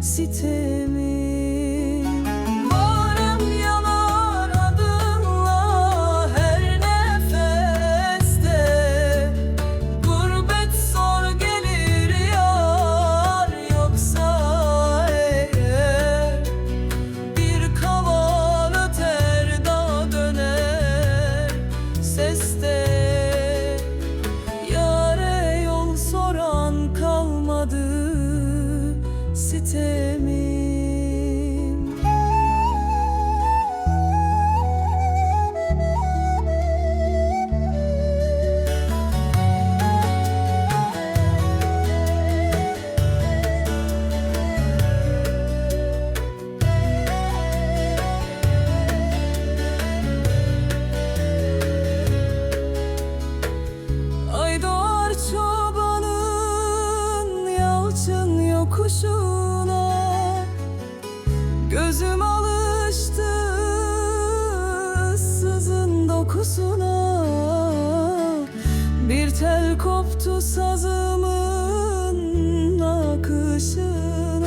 sitemi to kokuşuna Gözüm alıştı sızın dokusuna. Bir tel koptu sazımın akışına